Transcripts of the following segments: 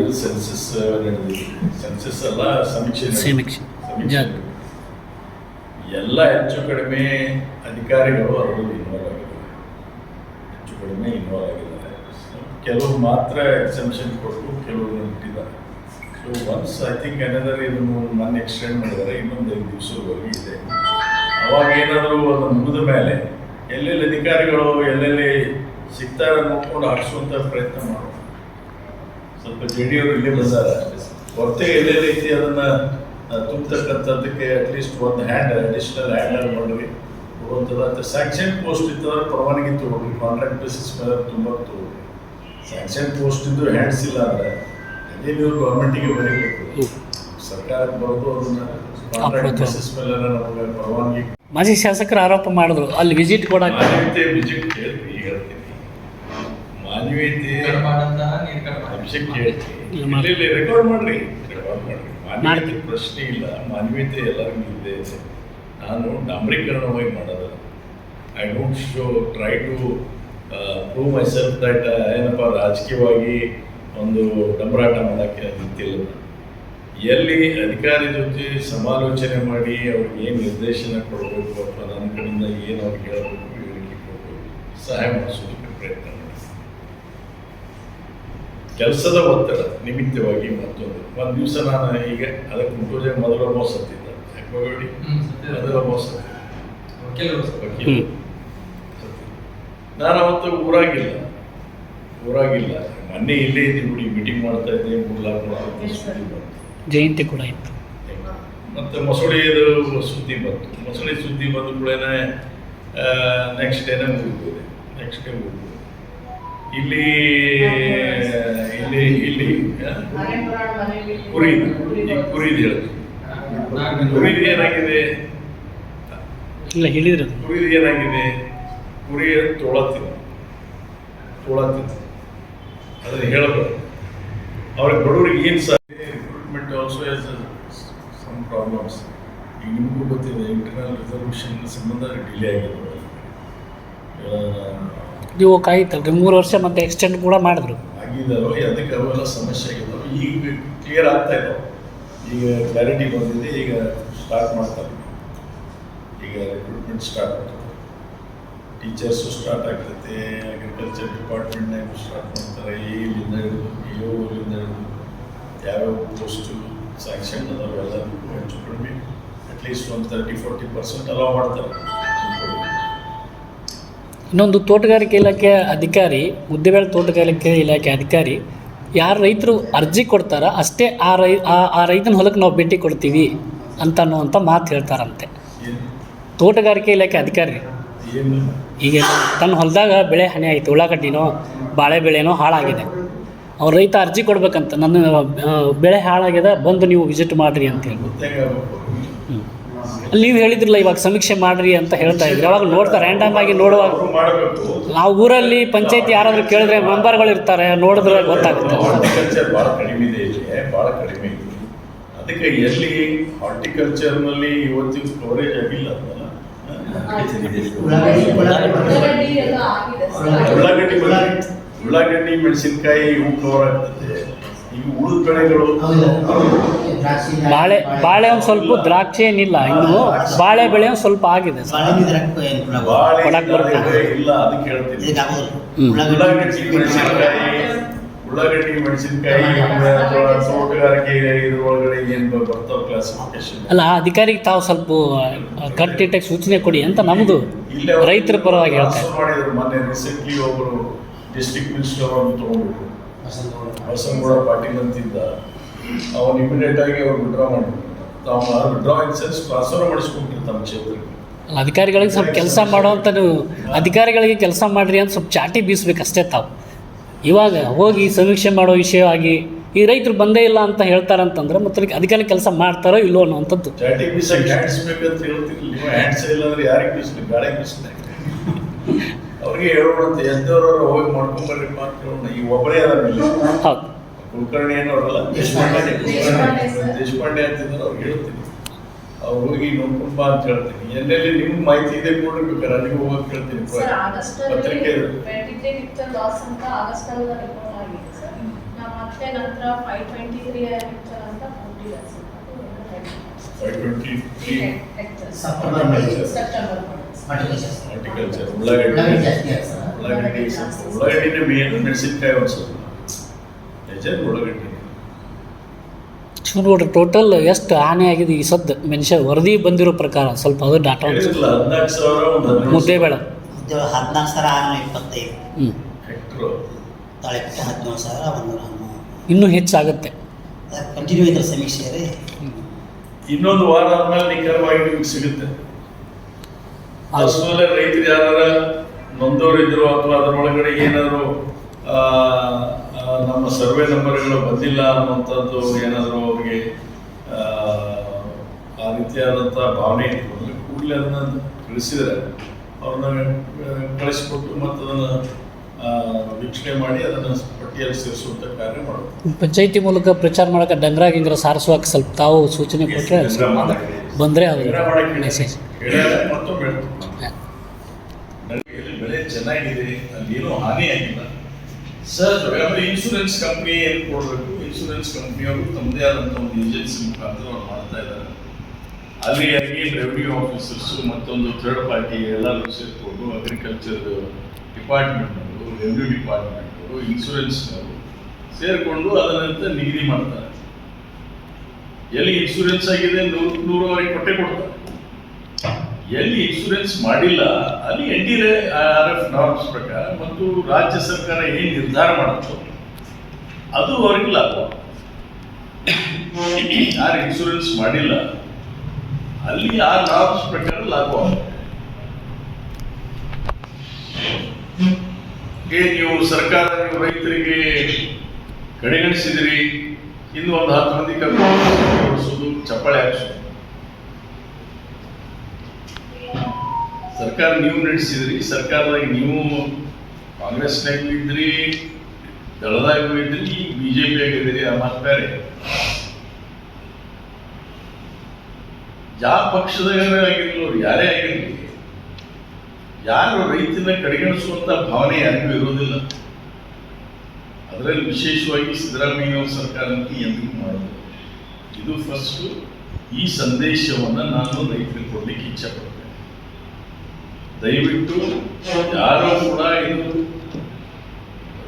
ಇದು ಸೆನ್ಸಸ್ ನಡೆದಿದೆ ಸೆನ್ಸಸ್ ಅಲ್ಲ ಸಮೀಕ್ಷೆ. ಸಮೀಕ್ಷೆ. ಎಲ್ಲ ಹೆಚ್ಚು ಕಡಿಮೆ ಅಧಿಕಾರಿಗಳು ಅದರಲ್ಲಿ ಇನ್ವಾಲ್ವ್ ಆಗಿದ್ದಾರೆ. ಹೆಚ್ಚು ಕಡಿಮೆ ಇನ್ವಾಲ್ವ್ ಆಗಿದ್ದಾರೆ. ಕೆಲವರು ಕೆಲವು ಮಾತ್ರ ಎಕ್ಸೆಂಪ್ಷನ್ ಕೊಟ್ಟು ಕೆಲವರು ಇಟ್ಟಿದ್ದಾರೆ ಸೊ ಒನ್ಸ್ ಐ ಥಿಂಕ್ ಏನಾದರೂ ಇದನ್ನು ಮೊನ್ನೆ ಎಕ್ಸ್ಟೆಂಡ್ ಮಾಡಿದ್ದಾರೆ ಇನ್ನೊಂದು ಐದು ದಿವಸವರೆಗೆ ಇದೆ. ಅವಾಗ ಏನಾದರೂ ಅದು ಮುಗಿದ ಮೇಲೆ ಎಲ್ಲೆಲ್ಲಿ ಅಧಿಕಾರಿಗಳು ಎಲ್ಲೆಲ್ಲಿ ಸಿಗ್ತಾರೆ ನೋಡ್ಕೊಂಡು ಹಾಕ್ಸುವಂಥ ಪ್ರಯತ್ನ ಮಾಡೋಣ ಸ್ವಲ್ಪ ಜೆ ಡಿ ಅವರು ಇಲ್ಲೇ ಬಂದಾರ. ಹೊರತೆ ಎಲ್ಲೇ ರೀತಿ ಅದನ್ನ ತುಂಬತಕ್ಕಂಥದ್ದಕ್ಕೆ ಅಟ್ಲೀಸ್ಟ್ ಒಂದು ಹ್ಯಾಂಡ್ ಅಡಿಷನಲ್ ಹ್ಯಾಂಡ್ ಮಾಡಿರಿ ಕೊಡುವಂಥದ್ದು ಅಂತ ಸ್ಯಾಂಕ್ಷನ್ ಪೋಸ್ಟ್ ಇತ್ತಂದ್ರೆ ಪರವಾನಗಿ ತಗೊಳ್ರಿ ಕಾಂಟ್ರಾಕ್ಟ್ ಬೇಸಿಸ್ ಮೇಲೆ ತುಂಬ ತಗೊಳ್ರಿ ಸ್ಯಾಂಕ್ಷನ್ ಪೋಸ್ಟ್ ಇದ್ದು ಹ್ಯಾಂಡ್ಸ್ ಇಲ್ಲ ಅಂದ್ರೆ ಅದೇ ನೀವು ಗೌರ್ಮೆಂಟಿಗೆ ಬರೀಬೇಕು? ಸರ್ಕಾರಕ್ಕೆ ಬರೋದು ಅದನ್ನ ಕಾಂಟ್ರಾಕ್ಟ್. ಬೇಸಿಸ್ ಮೇಲೆ ನಮಗೆ ಪರವಾನಗಿ. ಮಾಜಿ ಶಾಸಕರು ಆರೋಪ ಮಾಡಿದ್ರು ಅಲ್ಲಿ ವಿಸಿಟ್ ಕೊಡಕ್ಕೆ. ಮಾನವೀಯತೆ ಇಲ್ಲ, ರೆಕಾರ್ಡ್ ಮಾಡ್ರಿ. ರೆಕಾರ್ಡ್ ಮಾಡ್ರಿ. ಮಾನವೀಯತೆ ಪ್ರಶ್ನೆ ಇಲ್ಲ. ಮಾನವೀಯತೆ ಎಲ್ಲರಿಗೂ ಇದೆ. ನಾನು ಡಾಂಬರೀಕರಣವಾಗಿ ಮಾಡೋದು I don't show try to prove myself that ಏನಪ್ಪ ರಾಜಕೀಯವಾಗಿ ಒಂದು ಡಂಬರಾಟ ಮಾಡೋಕ್ಕೆ ನಿಂತಿಲ್ಲ ಎಲ್ಲಿ ಅಧಿಕಾರಿ ಜೊತೆ ಸಮಾಲೋಚನೆ ಮಾಡಿ ಅವ್ರಿಗೆ ಏನು ನಿರ್ದೇಶನ ಕೊಡಬೇಕು ಅಥವಾ ನನ್ನ ಕಡೆಯಿಂದ ಏನು ಅವ್ರಿಗೆ ಹೇಳಬೇಕು ಹೇಳಿಕೆ ಕೊಡಬೇಕು ಸಹಾಯ ಮಾಡಿಸೋದಕ್ಕೆ ಪ್ರಯತ್ನ ಮಾಡಿ ಕೆಲಸದ ಒತ್ತಡ ನಿಮಿತ್ತವಾಗಿ ಮತ್ತೊಂದು. ಒಂದು ದಿವಸ ನಾನು ಈಗ ಅದಕ್ಕೆ ಮುಟ್ಟೋಜೆ ಮೊದಲ ಮೋಸ ಹತ್ತಿದ್ದ ಯಾಕೋಬೇಡಿ. ಮೊದಲ ಮೋಸ. ನಾನು ಅವತ್ತು ಊರಾಗಿಲ್ಲ. ಊರಾಗಿಲ್ಲ. ಮೊನ್ನೆ ಇಲ್ಲೇ ಇದ್ದೀನಿ ಬಿಡಿ ಮೀಟಿಂಗ್ ಮಾಡ್ತಾ ಇದ್ದೆ ಮೂರ್ನಾಲ್ಕು ನಾಲ್ಕು ಸುದ್ದಿ ಬಂತು ಜಯಂತಿ ಕೂಡ ಇತ್ತು. ಮತ್ತು ಮೊಸಳೆ ಸುದ್ದಿ ಬಂತು. ಮೊಸಳೆ ಸುದ್ದಿ ಬಂದ ಕೂಡ ನೆಕ್ಸ್ಟ್ ಡೇನೇ ಮುಗಿದ್ಬಿದೆ ನೆಕ್ಸ್ಟ್ ಡೇ ಮುಗಿದ್ಬಿದೆ ಇಲ್ಲಿ ಇಲ್ಲಿ ಇಲ್ಲಿ ಕುರಿ ಇದೆ ಕುರಿ ಹೇಳಿದ್ರು ನಾಗಮಂಗಲ. ಕುರಿದು ಏನಾಗಿದೆ? ಇಲ್ಲ ಹೇಳಿದ್ರು. ಕುರಿದು ಏನಾಗಿದೆ? ಕುರಿ ತೊಳತ್ತಿನ ತೊಳತ್ತಿನ ಅದನ್ನು ಹೇಳಬೇಕು. ಅವ್ರಿಗೆ ಬಡವರಿಗೆ ಏನು ಸಹ recruitment also is some problems ಈಗ ನಿಮಗೂ ಗೊತ್ತಿದೆ ಇಂಟರ್ನಲ್ ರಿಸರ್ವೇಷನ್ ಸಂಬಂಧ ಡಿಲೇ ಆಗಿದೆ. ನೀವು ಕಾಯಿತಲ್ರಿ ಮೂರು ವರ್ಷ ಮತ್ತೆ ಎಕ್ಸ್ಟೆಂಡ್ ಕೂಡ ಮಾಡಿದ್ರು. ಆಗಿದ್ದಾರೋ ಅದಕ್ಕೆ ಅವೆಲ್ಲ ಸಮಸ್ಯೆ ಈಗ ಕ್ಲಿಯರ್ ಆಗ್ತಾ ಈಗ ಕ್ಲಾರಿಟಿ ಬಂದಿದೆ, ಈಗ ಸ್ಟಾರ್ಟ್ ಮಾಡ್ತಾರೆ ಈಗ ರಿಕ್ರೂಟ್ಮೆಂಟ್ ಸ್ಟಾರ್ಟ್ ಟೀಚರ್ಸು ಸ್ಟಾರ್ಟ್ ಆಗ್ತೈತೆ ಅಗ್ರಿಕಲ್ಚರ್ ಡಿಪಾರ್ಟ್ಮೆಂಟ್ನಾಗ ಸ್ಟಾರ್ಟ್ ಮಾಡ್ತಾರೆ. ಎಲ್ಲಿಂದ ಹಿಡಿದು ಇ ಇಲ್ಲಿಂದ ಹಿಡಿದು, ಯಾವ್ಯಾವ ಪೋಸ್ಟು ಸ್ಯಾಂಕ್ಷನ್ ಅದಾವೆಲ್ಲ ಹೆಚ್ಚು ಕಡಿಮೆ ಅಟ್ಲೀಸ್ಟ್ ಒಂದು ತರ್ಟಿ ಫೋರ್ಟಿ ಪರ್ಸೆಂಟ್ ಅಲೋ ಮಾಡ್ತಾರೆ. ಇನ್ನೊಂದು ತೋಟಗಾರಿಕೆ ಇಲಾಖೆ ಅಧಿಕಾರಿ ಮುದ್ದೆಬೇಳೆ ತೋಟಗಾರಿಕೆ ಇಲಾಖೆ ಅಧಿಕಾರಿ, ಯಾರು ರೈತರು ಅರ್ಜಿ ಕೊಡ್ತಾರ ಅಷ್ಟೇ ಆ ರೈ, ಆ- ಆ ರೈತನ ಹೊಲಕ್ಕೆ ನಾವು ಭೇಟಿ ಕೊಡ್ತೀವಿ ಅಂತ ಅನ್ನುವಂಥ ಮಾತು ಹೇಳ್ತಾರಂತೆ ತೋಟಗಾರಿಕೆ ಇಲಾಖೆ ಅಧಿಕಾರಿ, ಈಗ ತನ್ನ ಹೊಲದಾಗ ಬೆಳೆ ಹಾನಿ ಆಯಿತು, ಉಳ್ಳಾಗಡ್ಡಿನೋ ಬಾಳೆ ಬೆಳೆನೋ ಹಾಳಾಗಿದೆ ಅವ್ರು ರೈತ ಅರ್ಜಿ ಕೊಡ್ಬೇಕಂತ ನನ್ನ ಬೆಳೆ ಹಾಳಾಗಿದೆ ಬಂದು ನೀವು ವಿಸಿಟ್ ಮಾಡಿರಿ ಅಂತ ಹೇಳಿ ಗೊತ್ತಾಗಬೇಕು ಹ್ಮ್. ಅಲ್ಲಿ ನೀವು ಹೇಳಿದ್ರಲ್ಲ ಇವಾಗ ಸಮೀಕ್ಷೆ ಮಾಡ್ರಿ ಅಂತ ಹೇಳ್ತಾ ಇದ್ರಿ. ಅವಾಗ ನೋಡ್ತಾರೆ ರ್ಯಾಂಡಮ್ ಆಗಿ ನೋಡುವಾಗ ನಾವು ಊರಲ್ಲಿ ಪಂಚಾಯತ್ ಯಾರಾದರೂ ಕೇಳಿದ್ರೆ ಮೆಂಬರ್ಗಳು ಇರ್ತಾರೆ ನೋಡಿದ್ರೆ ಗೊತ್ತಾಗುತ್ತೆ. ಹಾರ್ಟಿಕಲ್ಚರ್ ಭಾಳ ಕಡಿಮೆ ಇದೆ ಇಲ್ಲಿ. ಭಾಳ ಕಡಿಮೆ. ಇದೆ ಅದಕ್ಕೆ ಎಲ್ಲಿ ಹಾರ್ಟಿಕಲ್ಚರ್ನಲ್ಲಿ ಇವತ್ತಿನ ಕವರೇಜ್ ಆಗಿಲ್ಲ ಅದಲ್ಲ ಉಳ್ಳಾಗಡ್ಡಿ ಉಳ್ಳಾಗಡ್ಡಿ ಮೆಣಸಿನ್ಕಾಯಿ ಇವು ಕವರ್ ಆಗ್ತದೆ. ಬಾಳೆ ಬಾಳೆ ಒಂದು ಸ್ವಲ್ಪ ದ್ರಾಕ್ಷಿ ಏನಿಲ್ಲ ಇನ್ನು ಬಾಳೆ ಬೆಳೆ ಒಂದು ಸ್ವಲ್ಪ ಆಗಿದೆ. ಬಾಳೆ ಕೊಡಕ್ ಬರುತ್ತೆ. ಬೆಳೆ ಇಲ್ಲ ಅದಕ್ಕೆ ಹೇಳ್ತೀನಿ ಉಳ್ಳಾಗಡ್ಡಿ ಮೆಣಸಿನಕಾಯಿ. ಉಳ್ಳಾಗಡ್ಡಿ ಮೆಣಸಿನಕಾಯಿ ತೋಟಗಾರಿಕೆ ಇದ್ರೊಳಗಡೆ ಏನು ಬರ್ತಾವ ಕ್ಲಾಸಿಫಿಕೇಶನ್ ಅಲ್ಲ ಆ ಅಧಿಕಾರಿಗೆ ತಾವು ಸ್ವಲ್ಪ ಕಟ್ಟಿಟ್ಟಾಗಿ ಸೂಚನೆ ಕೊಡಿ ಅಂತ ನಮ್ಮದು ಇಲ್ಲೇ ರೈತರ ಪರವಾಗಿ ಹೇಳ್ತಾರೆ ಮಾಡಿದ್ರು ಮೊನ್ನೆ ರೀಸೆಂಟ್ಲಿ ಒಬ್ಬರು ಡಿಸ್ಟ್ರಿಕ್ಟ್ ಮಿನಿಸ್ಟರ್ ಅವರನ್ನು ತಗೊಂಡ್ಬಿಟ್ರು ಬಸನಗೌಡ ಪಾಟೀಲ್ ಅಂತಿದ್ದ ಅವನು ಇಮಿಡಿಯೇಟ್ ಆಗಿ ಅವ್ರು ವಿಡ್ರಾ ಮಾಡಿದ್ರು ತಾವು ವಿಡ್ರಾ ಇನ್ ಸೆನ್ಸ್ ಟ್ರಾನ್ಸ್ಫರ್ ಮಾಡಿಸ್ಕೊಂಡ್ರು ತಮ್ಮ ಕ್ಷೇತ್ರಕ್ಕೆ. ಅಧಿಕಾರಿಗಳಿಗೆ ಸ್ವಲ್ಪ ಕೆಲಸ ಮಾಡುವಂಥ ನೀವು ಅಧಿಕಾರಿಗಳಿಗೆ ಕೆಲಸ ಮಾಡ್ರಿ ಅಂತ ಸ್ವಲ್ಪ ಚಾಟಿ ಬೀಸ್ಬೇಕು ಅಷ್ಟೇ ತಾವು. ಇವಾಗ ಹೋಗಿ ಸಮೀಕ್ಷೆ ಮಾಡೋ ವಿಷಯವಾಗಿ ಈ ರೈತರು ಬಂದೇ ಇಲ್ಲ ಅಂತ ಹೇಳ್ತಾರಂತಂದ್ರೆ ಮತ್ತೆ ಅಧಿಕಾರಿ ಕೆಲಸ ಮಾಡ್ತಾರೋ ಇಲ್ಲೋ ಅನ್ನುವಂಥದ್ದು ಚಾಟಿಗೆ ಅವ್ರಿಗೆ ಹೇಳೋಣ ಅಂತ ಎದ್ದವ್ರು ಹೋಗಿ ಮಾಡ್ಕೊಂಬರ್ರಿಪ್ಪ ಅಂತ ಹೇಳೋಣ. ಈಗ ಒಬ್ಬರೇ ಅದ ಹೌದು. ಕುಲಕರ್ಣಿ ಅನ್ನೋರಲ್ಲ ದೇಶಪಾಂಡೆ. ದೇಶಪಾಂಡೆ. ಅಂತಿದ್ದಾರೆ ಅವ್ರಿಗೆ ಹೇಳ್ತೀನಿ. ಅವ್ರು ಹೋಗಿ ನೋಡ್ಕೊಂಡ್ ಬಾ ಅಂತ ಹೇಳ್ತೀನಿ. ಎಲ್ಲೆಲ್ಲಿ ನಿಮ್ಗೆ ಮಾಹಿತಿ ಇದೆ ಕೊಡ್ಬೇಕಾರೆ ಅಲ್ಲಿಗೆ ಹೋಗಕ್ಕೆ ಹೇಳ್ತೀನಿ ಸರ್ ಆಗಸ್ಟ್ ಪತ್ರಿಕೆ ಟ್ವೆಂಟಿ ತ್ರೀ ಆಗಸ್ಟ್ ಅಲ್ಲಿ ರಿಪೋರ್ಟ್ ಆಗಿದೆ ಸರ್. ನಾವು ಮತ್ತೆ ನಂತರ five twenty three September. Horticulture ಉಳ್ಳಾಗಡ್ಡಿ ಉಳ್ಳಾಗಡ್ಡಿ ಉಳ್ಳಾಗಡ್ಡಿನೇ ಮೇನ್ ಮೆಣಸಿನ್ಕಾಯಿ ಉಳ್ಳಾಗಡ್ಡಿ ನೋಡ್ರಿ ಟೋಟಲ್ ಎಷ್ಟು ಹಾನಿ ಆಗಿದೆ ಈ ಸದ್ದು? ಮನುಷ್ಯ ವರದಿ ಬಂದಿರೋ ಪ್ರಕಾರ ಸ್ವಲ್ಪ ಅದು ಡಾಟಾ ಹೇಳಿದ್ರಲ್ಲ ಹದಿನಾಲ್ಕು ಸಾವಿರ ಒಂದು ಹದಿನೇಳು ಮುದ್ದೆ ಬೇಡ. ಇದು ಹದಿನಾಲ್ಕು ಸಾವಿರ ಆರುನೂರ ಇಪ್ಪತ್ತೈದು. ಹ್ಞೂ ತಾಳಿಪಟ್ಟು ಹದಿನೇಳು ಸಾವಿರ ಒಂದೂರ ಹನ್ನೊಂದು ಇನ್ನೂ ಹೆಚ್ಚಾಗುತ್ತೆ. ಕಂಟಿನ್ಯೂ ಇದ್ರೆ ಸಮೀಕ್ಷೆ ರೀ ಇನ್ನೊಂದು ವಾರ ಆದ್ಮೇಲೆ ನಿಖರವಾಗಿ ನಿಮ್ಗೆ ಸಿಗುತ್ತೆ. ಅಷ್ಟರಲ್ಲೇ ರೈತರು ಯಾರ ನೊಂದವರು ಇದ್ರು ಅಥವಾ ಅದರೊಳಗಡೆ ಏನಾದರೂ ನಮ್ಮ ಸರ್ವೆ ನಂಬರ್ಗಳು ಬಂದಿಲ್ಲ ಅನ್ನುವಂಥದ್ದು ಏನಾದರೂ ಅವ್ರಿಗೆ ಆ, ರೀತಿಯಾದಂಥ ಭಾವನೆ ಇತ್ತು. ಅಂದರೆ ಕೂಡಲೇ ಅದನ್ನು ತಿಳಿಸಿದರೆ ಅವ್ರನ್ನ ಕಳಿಸಿಕೊಟ್ಟು ಮತ್ತು ಅದನ್ನು ವೀಕ್ಷಣೆ ಮಾಡಿ ಅದನ್ನು ಪಟ್ಟಿಯಲ್ಲಿ ಸೇರಿಸುವಂಥ ಕಾರ್ಯ ಮಾಡಬೇಕು ಪಂಚಾಯಿತಿ ಮೂಲಕ ಪ್ರಚಾರ ಮಾಡೋಕೆ ಡಂಗ್ರ ಗಿಂಗ್ರ ಸಾರಿಸುವಾಗ ಸ್ವಲ್ಪ ತಾವು ಸೂಚನೆ ಕೊಟ್ಟರೆ ಬಂದರೆ ಅದು ಮೆಸೇಜ್ ಮತ್ತೊಮ್ಮೆ ಹೇಳ್ತೀನಿ. ಬೆಳೆ ಚೆನ್ನಾಗಿದೆ ಅಲ್ಲಿ ಏನೂ ಹಾನಿ ಆಗಿಲ್ಲ ಸರ್ ಆಮೇಲೆ ಇನ್ಶೂರೆನ್ಸ್ ಕಂಪ್ನಿ ಏನು ಕೊಡಬೇಕು? ಇನ್ಶೂರೆನ್ಸ್ ಕಂಪ್ನಿಯವರು ತಮ್ಮದೇ ಆದಂಥ ಒಂದು ಏಜೆನ್ಸಿ ಮುಖಾಂತರ ಅವ್ರು ಮಾಡ್ತಾ ಇದ್ದಾರೆ. ಅಲ್ಲಿ ಅಗೇನ್ ರೆವಿನ್ಯೂ ಆಫೀಸರ್ಸು ಮತ್ತೊಂದು ಥರ್ಡ್ ಪಾರ್ಟಿ ಎಲ್ಲರೂ ಸೇರಿಕೊಂಡು ಅಗ್ರಿಕಲ್ಚರ್ ಡಿಪಾರ್ಟ್ಮೆಂಟ್ನವರು ರೆವಿನ್ಯೂ ಡಿಪಾರ್ಟ್ಮೆಂಟ್ನವರು ಇನ್ಶೂರೆನ್ಸ್ನವರು ಸೇರಿಕೊಂಡು ಅದನ್ನಂತ ನಿಗದಿ ಮಾಡ್ತಾರೆ. ಎಲ್ಲಿ ಇನ್ಶೂರೆನ್ಸ್ ಆಗಿದೆ ನೂರು ನೂರುವರೆಗೆ ಕೊಟ್ಟೆ ಕೊಡ್ತಾರೆ. ಎಲ್ಲಿ ಇನ್ಶೂರೆನ್ಸ್ ಮಾಡಿಲ್ಲ, ಅಲ್ಲಿ N D R F norms ಪ್ರಕಾರ ಮತ್ತು ರಾಜ್ಯ ಸರ್ಕಾರ ಏನು ನಿರ್ಧಾರ ಮಾಡುತ್ತೋ, ಅದು ಅವ್ರಿಗೆ ಲಾಭ. ಯಾರು ಇನ್ಶೂರೆನ್ಸ್ ಮಾಡಿಲ್ಲ, ಅಲ್ಲಿ ಆ ನಾರ್ಮ್ಸ್ ಪ್ರಕಾರ ಲಾಭ. ನೀವು ಸರ್ಕಾರ, ನೀವು ರೈತರಿಗೆ ಕಡೆಗಣಿಸಿದಿರಿ, ಇನ್ನು ಒಂದು ಹತ್ತು ಮಂದಿ ಕರ್ಕೊಂಡು ಚಪ್ಪಾಳೆ ಹಾಕ್ಸೋದು. ಸರ್ಕಾರ ನೀವು ನಡೆಸಿದ್ರಿ, ಸರ್ಕಾರದಾಗ ನೀವು ಕಾಂಗ್ರೆಸ್ನಾಗೂ ಇದ್ರಿ, ದಳದಾಗೂ ಇದ್ರಿ ಈಗ ಬಿ ಜೆ ಪಿ ಆಗಿದ್ದೀರಿ ಆ ಮಾತು ಬೇರೆ. ಯಾವ ಪಕ್ಷದಾಗ ಆಗಿರ್ಲಿ ಅವ್ರು ಯಾರೇ ಆಗಿರಲಿ. ಯಾರು ರೈತನ ಕಡೆಗಣಿಸುವಂತ ಭಾವನೆ ಯಾರಿಗೂ ಇರೋದಿಲ್ಲ ಅದರಲ್ಲಿ ವಿಶೇಷವಾಗಿ ಸಿದ್ದರಾಮಯ್ಯ ಸರ್ಕಾರ ಅಂತ ಎಂದಿಗೂ ಮಾಡೋದು ಇದು ಫಸ್ಟ್ ಈ ಸಂದೇಶವನ್ನು ನಾನು ರೈತರಿಗೆ ಕೊಡಲಿಕ್ಕೆ ಇಚ್ಛೆ ಪಡ್ತೇನೆ. ದಯವಿಟ್ಟು ಯಾರೂ ಕೂಡ ಇದು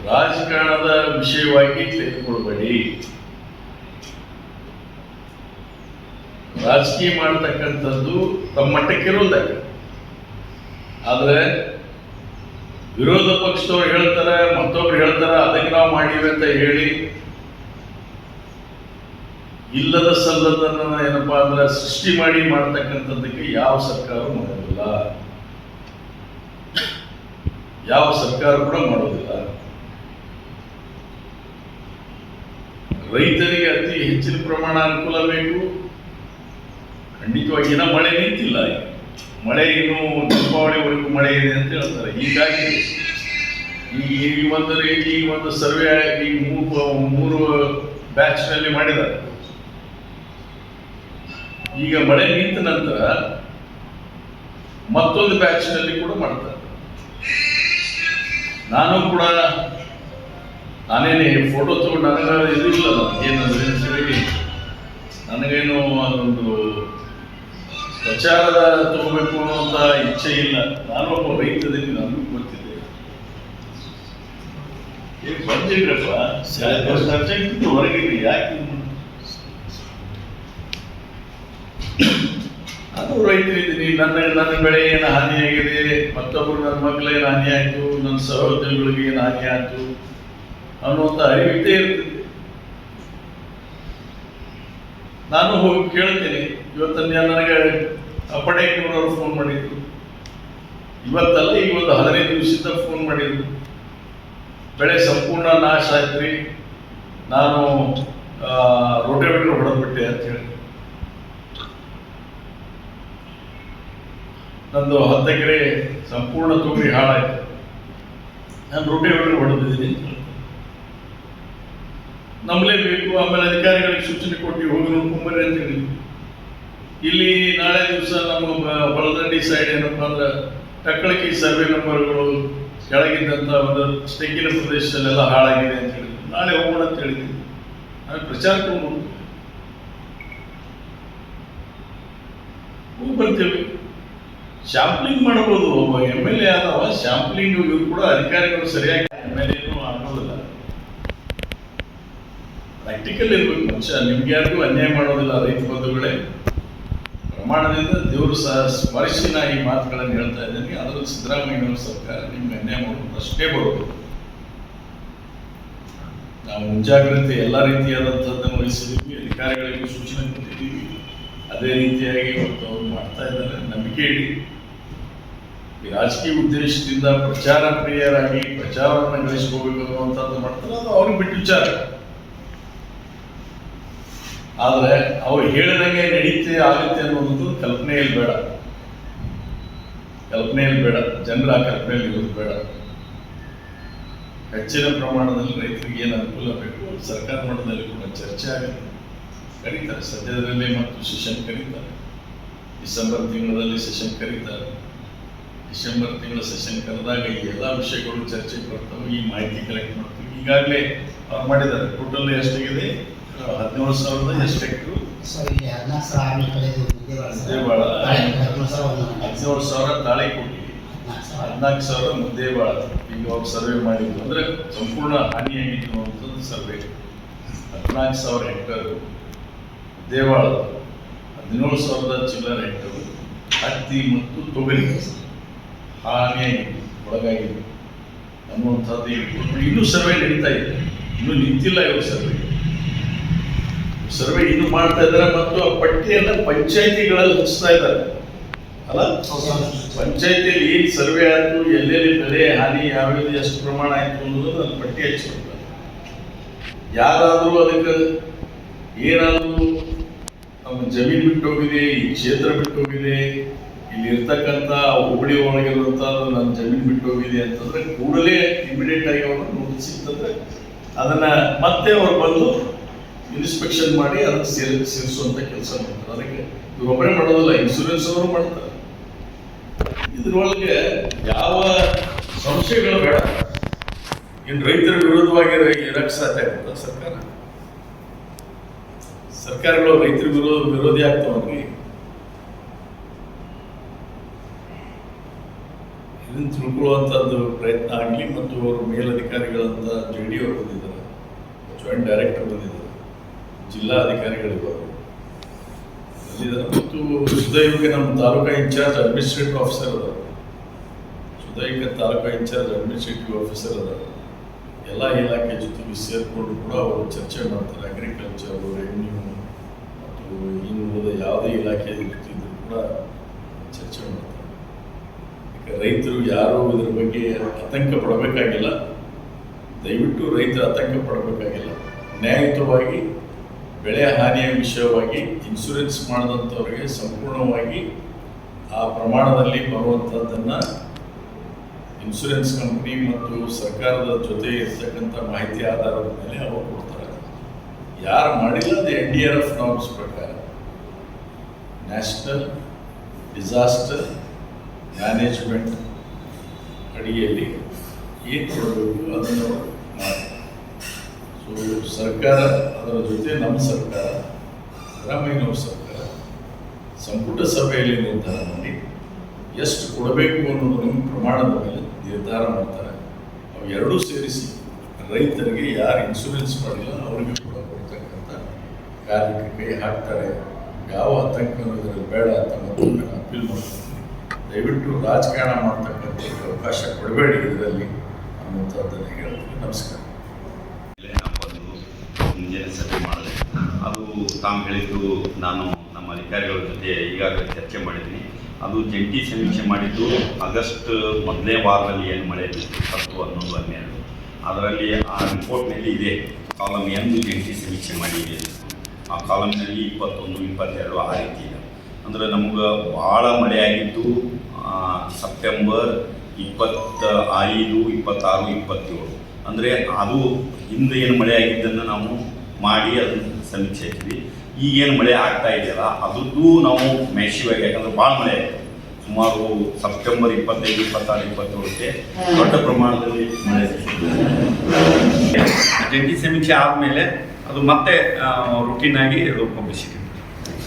ರಾಜಕಾರಣದ ವಿಷಯವಾಗಿ ತೆಗೆದುಕೊಳ್ಬೇಡಿ. ರಾಜಕೀಯ ಮಾಡ್ತಕ್ಕಂಥದ್ದು ತಮ್ಮ ಮಟ್ಟಕ್ಕಿರುವುದ ಆದರೆ ವಿರೋಧ ಪಕ್ಷದವ್ರು ಹೇಳ್ತಾರೆ, ಮತ್ತೊಬ್ರು ಹೇಳ್ತಾರೆ, ಅದಕ್ಕೆ ನಾವು ಮಾಡಿವೆ ಅಂತ ಹೇಳಿ ಇಲ್ಲದ ಸಲ್ಲದನ್ನ ಏನಪ್ಪಾ ಅಂದ್ರೆ ಸೃಷ್ಟಿ ಮಾಡಿ ಮಾಡ್ತಕ್ಕಂಥದ್ದಕ್ಕೆ ಯಾವ ಸರ್ಕಾರ ಮಾಡೋದಿಲ್ಲ ಯಾವ ಸರ್ಕಾರ ಕೂಡ ಮಾಡೋದಿಲ್ಲ. ರೈತರಿಗೆ ಅತಿ ಹೆಚ್ಚಿನ ಪ್ರಮಾಣ ಅನುಕೂಲ ಬೇಕು. ಖಂಡಿತವಾಗಿ ಏನ ಮಳೆ ನಿಂತಿಲ್ಲ. ಮಳೆ ಇನ್ನು ದೀಪಾವಳಿವರೆಗೂ ಮಳೆ ಇದೆ ಅಂತ ಹೇಳ್ತಾರೆ. ಹೀಗಾಗಿ ಈ ಒಂದು ಈ ಒಂದು ಸರ್ವೆ ಈ ಮೂರು ಮೂರು ಬ್ಯಾಚ್ನಲ್ಲಿ ಮಾಡಿದ್ದಾರೆ. ಈಗ ಮಳೆ ನಿಂತ ನಂತರ ಮತ್ತೊಂದು ಬ್ಯಾಚ್ನಲ್ಲಿ ಕೂಡ ಮಾಡ್ತಾರೆ. ನಾನು ಕೂಡ ನಾನೇನೆ ಫೋಟೋ ತಗೊಂಡು ನನಗೆ ಇದಿಲ್ಲ ಏನಂದ್ರೆ ನನಗೇನು ಅದೊಂದು ಪ್ರಚಾರದ ತಗೋಬೇಕು ಅನ್ನುವಂತ ಇಚ್ಛೆ ಇಲ್ಲ. ನಾನು ಒಬ್ಬ ರೈತದಲ್ಲಿ ನನಗೂ ಗೊತ್ತಿದೆ ಈಗ ಬಂದಿದ್ರಪ್ಪ. ಸಬ್ಜೆಕ್ಟ್ ಹೊರಗಿದೆ ಯಾಕೆ? ಅದು ರೈತರಿದ್ದೀನಿ ನನ್ನ ನನ್ನ ಬೆಳೆ ಏನು ಹಾನಿಯಾಗಿದೆ ಮತ್ತೊಬ್ಬರು ನನ್ನ ಮಕ್ಕಳೇನು ಹಾನಿ ಆಯಿತು? ನನ್ನ ಸಹೋದರಿಗಳಿಗೆ ಏನು ಹಾನಿ ಆಯಿತು? ಅನ್ನುವಂಥ ಅರಿವಿದ್ದೇ ಇರ್ತದೆ. ನಾನು ಹೋಗಿ ಕೇಳ್ತೀನಿ. ಇವತ್ತನ್ನ ನನಗೆ ಪಡೇಕೂರವರು ಫೋನ್ ಮಾಡಿದ್ರು. ಇವತ್ತಲ್ಲ ಈ ಒಂದು ಹದಿನೈದು ದಿವಸದಿಂದ ಫೋನ್ ಮಾಡಿದ್ರು. ಬೆಳೆ ಸಂಪೂರ್ಣ ನಾಶ ಆಯ್ತ್ರಿ. ನಾನು ರೋಟೇವೇಟರ್ ಹೊಡೆದ್ಬಿಟ್ಟೆ ಅಂತ ಹೇಳಿ ನಂದು ಹತ್ತು ಎಕರೆ ಸಂಪೂರ್ಣ ತೊಗರಿ ಹಾಳಾಯ್ತು. ನಾನು ರೋಟೇವೇಟರ್ ಹೊಡೆದಿದ್ದೀನಿ. ಅಂತ ಬೇಕು, ಆಮೇಲೆ ಅಧಿಕಾರಿಗಳಿಗೆ ಸೂಚನೆ ಕೊಟ್ಟು ಹೋಗಿ ನೋಡ್ಕೊಂಬರ್ರಿ ಅಂತ ಹೇಳಿ ಇಲ್ಲಿ ನಾಳೆ ದಿವಸ ನಮ್ಮ ಬಲದಂಡಿ ಸೈಡ್ ಏನಪ್ಪ ಅಂದ್ರೆ ಟಕ್ಕಳಕಿ ಸರ್ವೆ ನಂಬರ್ಗಳು ಕೆಳಗಿದ್ದಂಥ ಒಂದು ಸ್ಟೆಕ್ಕಿನ ಪ್ರದೇಶದಲ್ಲೆಲ್ಲ ಹಾಳಾಗಿದೆ ಅಂತ ಹೇಳಿ ನಾಳೆ ಹೋಗೋಣ ಅಂತ ಹೇಳಿದ್ವಿ. ಆಮೇಲೆ ಪ್ರಚಾರಕ್ಕೆ ಹೋಗ್ಬೋದು ಹೋಗಿ ಬರ್ತೇವೆ ಶಾಂಪ್ಲಿಂಗ್ ಮಾಡಬಹುದು ಒಬ್ಬ ಎಂ ಎಲ್ ಎ ಆದವ ಶಾಂಪ್ಲಿಂಗ್ ಕೂಡ ಅಧಿಕಾರಿಗಳು ಸರಿಯಾಗಿ ಎಂ ಎಲ್ ಎನು ಅನ್ನೋದಿಲ್ಲ ಪ್ರಾಕ್ಟಿಕಲ್ ಇರ್ಬೇಕು ಮನುಷ್ಯ, ನಿಮ್ಗೆ ಯಾರಿಗೂ ಅನ್ಯಾಯ ಮಾಡೋದಿಲ್ಲ ರೈತ ಬಂಧುಗಳೇ. ಪ್ರಮಾಣದಿಂದ ದೇವರು ಸಹ ಸ್ಪರ್ಶಿನ ಈ ಮಾತುಗಳನ್ನು ಹೇಳ್ತಾ ಇದ್ದೀನಿ. ಅದರಲ್ಲಿ ಸಿದ್ದರಾಮಯ್ಯನವರ ಸರ್ಕಾರ ನಿಮ್ಗೆ ಅನ್ಯಾಯ ಮಾಡೋದು ಅಷ್ಟೇ ಬರೋದು. ನಾವು ಮುಂಜಾಗ್ರತೆ ಎಲ್ಲ ರೀತಿಯಾದಂಥದ್ದನ್ನು ವಹಿಸಿದ್ದೀವಿ, ಅಧಿಕಾರಿಗಳಿಗೆ ಸೂಚನೆ ಕೊಟ್ಟಿದ್ದೀವಿ. ಅದೇ ರೀತಿಯಾಗಿ ಇವತ್ತು ಅವ್ರು ಮಾಡ್ತಾ ಇದ್ದಾರೆ. ನಂಬಿಕೆ ಇಡಿ. ರಾಜಕೀಯ ಉದ್ದೇಶದಿಂದ ಪ್ರಚಾರ ಪ್ರಿಯರಾಗಿ ಪ್ರಚಾರವನ್ನು ಗಳಿಸ್ಕೋಬೇಕು ಅನ್ನುವಂಥದ್ದು ಮಾಡ್ತಾರೆ ಅದು ಅವ್ರಿಗೆ ಬಿಟ್ಟು ವಿಚಾರ. ಆದರೆ ಅವ್ರು ಹೇಳಿದಂಗೆ ನಡೀತೆ, ಆಗುತ್ತೆ ಅನ್ನೋದು ಕಲ್ಪನೆಯಲ್ಲಿ ಬೇಡ. ಕಲ್ಪನೆಯಲ್ಲಿ ಬೇಡ. ಜನರ ಆ ಕಲ್ಪನೆಯಲ್ಲಿ ಇರೋದು ಬೇಡ. ಹೆಚ್ಚಿನ ಪ್ರಮಾಣದಲ್ಲಿ ರೈತರಿಗೆ ಏನು ಅನುಕೂಲ ಬೇಕು? ಸರ್ಕಾರ ಮಟ್ಟದಲ್ಲಿ ಕೂಡ ಚರ್ಚೆ ಆಗುತ್ತೆ. ಕರೀತಾರೆ. ಸದ್ಯದಲ್ಲೇ ಮತ್ತು ಸೆಷನ್ ಕರೀತಾರೆ. ಡಿಸೆಂಬರ್ ತಿಂಗಳಲ್ಲಿ ಸೆಷನ್ ಕರೀತಾರೆ. ಡಿಸೆಂಬರ್ ತಿಂಗಳ ಸೆಷನ್ ಕರೆದಾಗ ಈ ಎಲ್ಲ ವಿಷಯಗಳು ಚರ್ಚೆಗೆ ಬರ್ತವೆ ಈ ಮಾಹಿತಿ ಕಲೆಕ್ಟ್ ಮಾಡ್ತೀವಿ. ಈಗಾಗಲೇ ಅವ್ರು ಮಾಡಿದ್ದಾರೆ. ಟೋಟಲ್ ಎಷ್ಟಾಗಿದೆ? ಹದಿನೇಳು ಸಾವಿರದ ಎಷ್ಟು ಮುದ್ದೇಬಾಳ. ಹದಿನೇಳು ಸಾವಿರ ತಾಳಿ ಕೊಟ್ಟಿವಿ ಹದಿನಾಲ್ಕು ಸಾವಿರ. ಮುದ್ದೇಬಾಳ ಮುದ್ದೆ ಬಾಳ ಈಗ ಅವ್ರು ಸರ್ವೆ ಮಾಡಿದ್ರು. ಅಂದ್ರೆ ಸಂಪೂರ್ಣ ಹಾನಿಯಾಗಿತ್ತು ಅಂತಂದ್ರೆ ಸರ್ವೆ ಹದಿನಾಲ್ಕು ಸಾವಿರ ಹೆಕ್ಟರ್ ದೇವಾಳ ಹದಿನೇಳು ಸಾವಿರದ ಚಿಲ್ಲರೆ ಹೆಕ್ಟರ್ ಹತ್ತಿ ಮತ್ತು ತೊಗರಿ. ಹಾನಿಯಾಗಿದೆ ಒಳಗಾಗಿದೆ. ಅನ್ನುವಂಥದ್ದು. ಇನ್ನೂ ಸರ್ವೆ ನಡೀತಾ ಇದೆ. ಇನ್ನೂ ನಿಂತಿಲ್ಲ ಇವರು ಸರ್ವೆ. ಸರ್ವೆ ಇನ್ನು ಮಾಡ್ತಾ ಇದ್ದಾರೆ ಮತ್ತು ಆ ಪಟ್ಟಿಯನ್ನು ಪಂಚಾಯಿತಿಗಳಲ್ಲಿ ಹಚ್ತಾ ಇದ್ದಾರೆ. ಅಲ್ಲ? ಪಂಚಾಯತಿಯಲ್ಲಿ ಏನು ಸರ್ವೆ ಆಯಿತು, ಎಲ್ಲೆಲ್ಲಿ ಬೆಳೆ ಹಾನಿ ಯಾವ್ಯಾವ ಎಷ್ಟು ಪ್ರಮಾಣ ಆಯಿತು ಅನ್ನೋದು ಅದು ಪಟ್ಟಿ ಹಚ್ಚಿಬಿಡ್ತಾರೆ ಯಾರಾದರೂ ಅದಕ್ಕೆ ಏನಾದರೂ ನಮ್ಮ ಜಮೀನು ಬಿಟ್ಟು ಹೋಗಿದೆ, ಈ ಕ್ಷೇತ್ರ ಬಿಟ್ಟು ಹೋಗಿದೆ ಇಲ್ಲಿ ಇರ್ತಕ್ಕಂಥ ಹುಬ್ಬಳ್ಳಿ ಒಳಗಿರುವಂಥ ನನ್ನ ಜಮೀನು ಬಿಟ್ಟು ಹೋಗಿದೆ ಅಂತಂದ್ರೆ ಕೂಡಲೇ ಇಮಿಡಿಯೇಟ್ ಆಗಿ ಅವರು ನೋಟಿಸ್ ಸಿಗ್ತಂದ್ರೆ ಅದನ್ನ ಮತ್ತೆ ಅವ್ರು ಬಂದು ಇನ್ಸ್ಪೆಕ್ಷನ್ ಮಾಡಿ ಅದನ್ನು ಸೇರಿ, ಸೇರಿಸುವಂತ ಕೆಲಸ ಮಾಡ್ತಾರೆ. ಅದಕ್ಕೆ ಇವರೊಬ್ಬರೇ ಮಾಡೋದಿಲ್ಲ ಇನ್ಸೂರೆನ್ಸ್ ಅವರು ಮಾಡ್ತಾರೆ. ಇದ್ರೊಳಗೆ ಯಾವ ಸಂಶಯಗಳು ಬೇಡ. ಇನ್ನು ರೈತರ ವಿರೋಧವಾಗಿ ಇರಕ್ಕೆ ಸಾಧ್ಯ ಆಗುತ್ತಾ ಸರ್ಕಾರ? ಸರ್ಕಾರಗಳು ರೈತರ ವಿರೋಧ ವಿರೋಧಿ ಆಗ್ತಾವನ್ರಿ ತಿಳ್ಕೊಳ್ಳುವಂಥದ್ದು ಪ್ರಯತ್ನ ಆಗಲಿ ಮತ್ತು ಅವರು ಮೇಲಧಿಕಾರಿಗಳಂತ ಜೆ ಡಿ ಅವರು ಬಂದಿದ್ದಾರೆ ಜಾಯಿಂಟ್ ಡೈರೆಕ್ಟರ್ ಬಂದಿದ್ದಾರೆ, ಜಿಲ್ಲಾ ಅಧಿಕಾರಿಗಳಿದ್ದಾರೆ ಮತ್ತು ಸುದೈವಿಕ ನಮ್ಮ ತಾಲೂಕಾ ಇನ್ಚಾರ್ಜ್ ಅಡ್ಮಿನಿಸ್ಟ್ರೇಟಿವ್ ಆಫೀಸರ್ ಅದ ಸುದೈವಿಕ taluka in charge administrative officer ಅದ ಎಲ್ಲ ಇಲಾಖೆ ಜೊತೆಗೆ ಸೇರಿಕೊಂಡು ಕೂಡ ಅವರು ಚರ್ಚೆ ಮಾಡ್ತಾರೆ. ಅಗ್ರಿಕಲ್ಚರ್ ರೆವಿನ್ಯೂ ಮತ್ತು ಇನ್ನು ಯಾವುದೇ ಇಲಾಖೆ ಜೊತೆ ಕೂಡ ರೈತರು ಯಾರು ಇದ್ರ ಬಗ್ಗೆ ಆತಂಕ ಪಡಬೇಕಾಗಿಲ್ಲ ದಯವಿಟ್ಟು ರೈತರು ಆತಂಕ ಪಡಬೇಕಾಗಿಲ್ಲ ನ್ಯಾಯಯುತವಾಗಿ, ಬೆಳೆ ಹಾನಿಯ ವಿಷಯವಾಗಿ ಇನ್ಶೂರೆನ್ಸ್ ಮಾಡಿದಂಥವ್ರಿಗೆ ಸಂಪೂರ್ಣವಾಗಿ ಆ ಪ್ರಮಾಣದಲ್ಲಿ ಬರುವಂಥದ್ದನ್ನು ಇನ್ಶೂರೆನ್ಸ್ ಕಂಪ್ನಿ ಮತ್ತು ಸರ್ಕಾರದ ಜೊತೆ ಇರ್ತಕ್ಕಂಥ ಮಾಹಿತಿ ಆಧಾರದ ಮೇಲೆ ಅವರು ಕೊಡ್ತಾರೆ. ಯಾರು ಮಾಡಿಲ್ಲ ಅದು N D R F norms ಪ್ರಕಾರ. ನ್ಯಾಷನಲ್ ಡಿಸಾಸ್ಟರ್ ಮ್ಯಾನೇಜ್ಮೆಂಟ್ ಅಡಿಯಲ್ಲಿ ಏನು ಕೊಡಬೇಕು ಅದನ್ನು ಸೊ ಸರ್ಕಾರ ಅದರ ಜೊತೆ ನಮ್ಮ ಸರ್ಕಾರ ಸಿದ್ದರಾಮಯ್ಯನವ್ರ ಸರ್ಕಾರ ಸಂಪುಟ ಸಭೆಯಲ್ಲಿ ನಿರ್ಧಾರ ಮಾಡಿ ಎಷ್ಟು ಕೊಡಬೇಕು ಅನ್ನೋದನ್ನು ಪ್ರಮಾಣದ ಮೇಲೆ ನಿರ್ಧಾರ ಮಾಡ್ತಾರೆ. ಅವು ಎರಡೂ ಸೇರಿಸಿ ರೈತರಿಗೆ ಯಾರು ಇನ್ಶೂರೆನ್ಸ್ ಮಾಡಿಲ್ಲ ಅವರಿಗೆ ಕೂಡ ಕೊಡ್ತಕ್ಕಂಥ ಕಾರ್ಯಕ್ಕೆ ಕೈ ಹಾಕ್ತಾರೆ. ಯಾವ ಆತಂಕ ಅನ್ನೋದ್ರಲ್ಲಿ ಬೇಡ ಅಂತ ಮತ್ತೊಮ್ಮೆ ಅಪೀಲ್ ಮಾಡ್ತೀನಿ. ದಯವಿಟ್ಟು ರಾಜಕಾರಣ ಮಾಡ್ತಕ್ಕಂಥ ಅವಕಾಶ ಕೊಡಬೇಡಿ ಇದರಲ್ಲಿ ಅನ್ನುವಂಥದ್ದನ್ನು ಹೇಳ್ತೀನಿ ನಮಸ್ಕಾರ. ಸಭೆ ಮಾಡಿದೆ. ಅದು ತಾವು ಹೇಳಿದ್ದು ನಾನು ನಮ್ಮ ಅಧಿಕಾರಿಗಳ ಜೊತೆ ಈಗಾಗಲೇ ಚರ್ಚೆ ಮಾಡಿದ್ದೀನಿ. ಅದು ಜಂಟಿ ಸಮೀಕ್ಷೆ ಮಾಡಿದ್ದು ಆಗಸ್ಟ್ ಮೊದಲನೇ ವಾರದಲ್ಲಿ ಏನು ಮಳೆ ಬಿತ್ತು ಹತ್ತು ಹನ್ನೊಂದು ಹನ್ನೆರಡು ಅದರಲ್ಲಿ ಆ ರಿಪೋರ್ಟ್ನಲ್ಲಿ ಇದೆ, ಕಾಲಮ್ ಎಂದು ಜಂಟಿ ಸಮೀಕ್ಷೆ ಮಾಡಿದೆ. ಆ ಕಾಲಮ್ನಲ್ಲಿ ಇಪ್ಪತ್ತೊಂದು, ಇಪ್ಪತ್ತೆರಡು ಆ ರೀತಿ ಅಂದರೆ ನಮ್ಗೆ ಭಾಳ ಮಳೆ ಆಗಿತ್ತು ಸೆಪ್ಟೆಂಬರ್ ಇಪ್ಪತ್ತ ಐದು, ಇಪ್ಪತ್ತಾರು, ಇಪ್ಪತ್ತೇಳು. ಅಂದರೆ ಅದು ಹಿಂದೆ ಏನು ಮಳೆ ಆಗಿದ್ದನ್ನು ನಾವು ಮಾಡಿ ಅದನ್ನು ಸಮೀಕ್ಷೆ ಹಾಕಿದ್ವಿ ಈಗೇನು ಮಳೆ ಆಗ್ತಾ ಇದೆಯಲ್ಲ ಅದರದ್ದು ನಾವು ಮೆಸಿವಾಗಿ ಯಾಕಂದ್ರೆ ಭಾಳ ಮಳೆ ಆಯಿತು. ಸುಮಾರು ಸೆಪ್ಟೆಂಬರ್ ಇಪ್ಪತ್ತೈದು, ಇಪ್ಪತ್ತಾರು, ಇಪ್ಪತ್ತೇಳಕ್ಕೆ ದೊಡ್ಡ ಪ್ರಮಾಣದಲ್ಲಿ ಮಳೆ ಜಂಟಿ ಸಮೀಕ್ಷೆ ಆದಮೇಲೆ ಅದು ಮತ್ತೆ ರುಟೀನ್ ಆಗಿ ಅದು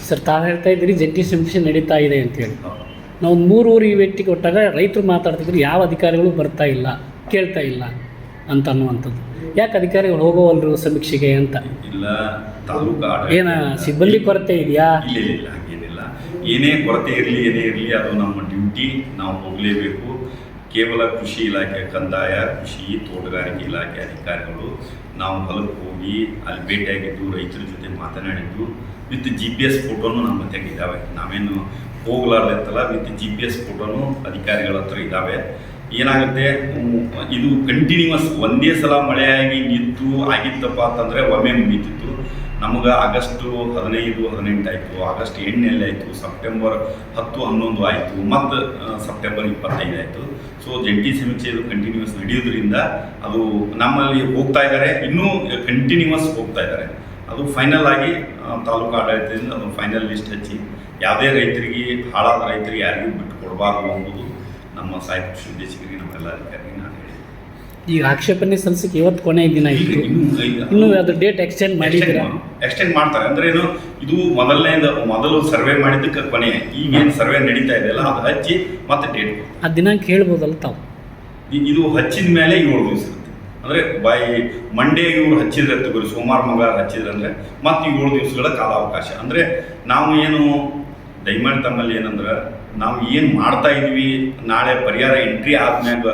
ಸರ್ ತಾವು ಹೇಳ್ತಾ ಇದ್ದೀರಿ ಜಂಟಿ ಸಮೀಕ್ಷೆ ನಡೀತಾ ಇದೆ ಅಂತೇಳಿ. ನಾವು ಮೂರು ಊರು ಇವೆಟ್ಟಿಗೆ ಕೊಟ್ಟಾಗ ರೈತರು ಮಾತಾಡ್ತಿದ್ರು ಯಾವ ಅಧಿಕಾರಿಗಳು ಬರ್ತಾ ಇಲ್ಲ ಕೇಳ್ತಾ ಇಲ್ಲ ಅಂತ ಅನ್ನುವಂಥದ್ದು. ಯಾಕೆ ಅಧಿಕಾರಿಗಳು ಹೋಗೋವಲ್ರು ಸಮೀಕ್ಷೆಗೆ ಅಂತ? ಇಲ್ಲ ಏನ ಸಿಬ್ಬಂದಿ ಕೊರತೆ ಇದೆಯಾ? ಇಲ್ಲ ಹಾಗೇನಿಲ್ಲ. ಏನೇ ಕೊರತೆ ಇರಲಿ ಏನೇ ಇರಲಿ ಅದು ನಮ್ಮ ಡ್ಯೂಟಿ ನಾವು ಹೋಗಲೇಬೇಕು. ಕೇವಲ ಕೃಷಿ ಇಲಾಖೆ, ಕಂದಾಯ, ಕೃಷಿ, ತೋಟಗಾರಿಕೆ ಇಲಾಖೆ ಅಧಿಕಾರಿಗಳು ನಾವು ಹೊಲಕ್ಕೆ ಹೋಗಿ ಅಲ್ಲಿ ಭೇಟಿಯಾಗಿದ್ದು, ರೈತರ ಜೊತೆ ಮಾತನಾಡಿದ್ದು, ವಿತ್ ಜಿ ಪಿ ಎಸ್ ಫೋಟೋನು ನಮ್ಮ ಜೊತೆಗೆ ಇದ್ದಾವೆ ನಾವೇನು ಹೋಗ್ಲಾರ್ದಿತ್ತಲ್ಲ, ವಿತ್ ಜಿ ಪಿ ಎಸ್ ಫೋಟೋನು ಅಧಿಕಾರಿಗಳ ಹತ್ರ ಇದ್ದಾವೆ ಏನಾಗುತ್ತೆ ಇದು ಕಂಟಿನ್ಯೂಸ್ ಒಂದೇ ಸಲ ಮಳೆಯಾಗಿ ನಿಂತು ಆಗಿತ್ತಪ್ಪ ಅಂತಂದರೆ ಒಮ್ಮೆ ಮುಗಿತಿತ್ತು. ನಮಗೆ ಆಗಸ್ಟು ಹದಿನೈದು, ಹದಿನೆಂಟು ಆಯಿತು. ಆಗಸ್ಟ್ ಎಂಟನೇಲಿ ಆಯಿತು. ಸೆಪ್ಟೆಂಬರ್ ಹತ್ತು, ಹನ್ನೊಂದು ಆಯಿತು. ಮತ್ತು ಸೆಪ್ಟೆಂಬರ್ ಇಪ್ಪತ್ತೈದು ಆಯಿತು. ಸೊ ಜಂಟಿ ಸಮೀಕ್ಷೆ ಇದು ಕಂಟಿನ್ಯೂಸ್ ನಡೆಯೋದ್ರಿಂದ ಅದು ನಮ್ಮಲ್ಲಿ ಹೋಗ್ತಾ ಇದ್ದಾರೆ, ಇನ್ನೂ ಕಂಟಿನ್ಯೂಸ್ ಹೋಗ್ತಾ ಇದ್ದಾರೆ. ಅದು ಫೈನಲ್ ಆಗಿ ತಾಲೂಕು ಆಡಳಿತದಿಂದ ಅದು ಫೈನಲ್ ಲಿಸ್ಟ್ ಹಚ್ಚಿ, ಯಾವುದೇ ರೈತರಿಗೆ, ಹಾಳಾದ ರೈತರಿಗೆ ಯಾರಿಗೂ ಬಿಟ್ಟು ಕೊಡಬಾರ್ದು ಅನ್ನೋದು ನಮ್ಮ ಸಾಹಿತ್ಯ ಉದ್ದೇಶಕರಿಗೆ ನಮ್ಮೆಲ್ಲ ಹೇಳಿದೆ ಈಗ ಆಕ್ಷೇಪಣೆ ಸಲ್ಲಿಸಕ್ಕೆ ಇವತ್ತು ಕೊನೆ ದಿನ ಇತ್ತು. ಇನ್ನು ಅದು ಡೇಟ್ ಎಕ್ಸ್ಟೆಂಡ್ ಮಾಡಿದ್ರೆ ಎಕ್ಸ್ಟೆಂಡ್ ಮಾಡ್ತಾರೆ. ಅಂದ್ರೆ ಏನು ಇದು ಮೊದಲನೇ ಮೊದಲು ಸರ್ವೆ ಮಾಡಿದ್ದಕ್ಕೆ ಕೊನೆ. ಈಗೇನು ಸರ್ವೆ ನಡೀತಾ ಇದೆಯಲ್ಲ ಅದು ಹಚ್ಚಿ ಮತ್ತೆ ಡೇಟ್ ಆ ದಿನಾಂಕ ಹೇಳ್ಬೋದಲ್ಲ ತಾವು? ಇದು ಹಚ್ಚಿದ ಮೇಲೆ ಏಳು ದಿವಸ ಅಂದ್ರೆ ಬೈ ಮಂಡೇ ಇವ್ರು ಹಚ್ಚಿದ್ರೆ ತಗೋರಿ ಸೋಮವಾರ ಮಂಗಳವಾರ ಹಚ್ಚಿದ್ರೆ ಅಂದ್ರೆ ಮತ್ತೆ ಏಳು ದಿವಸಗಳ ಕಾಲಾವಕಾಶ. ಅಂದ್ರೆ ನಾವು ಏನು ದಯಮಾಡಿ ತಮ್ಮಲ್ಲಿ ಏನಂದ್ರೆ ನಾವು ಏನು ಮಾಡ್ತಾ ಇದ್ವಿ, ನಾಳೆ ಪರಿಹಾರ ಎಂಟ್ರಿ ಆದ್ಮ್ಯಾಗ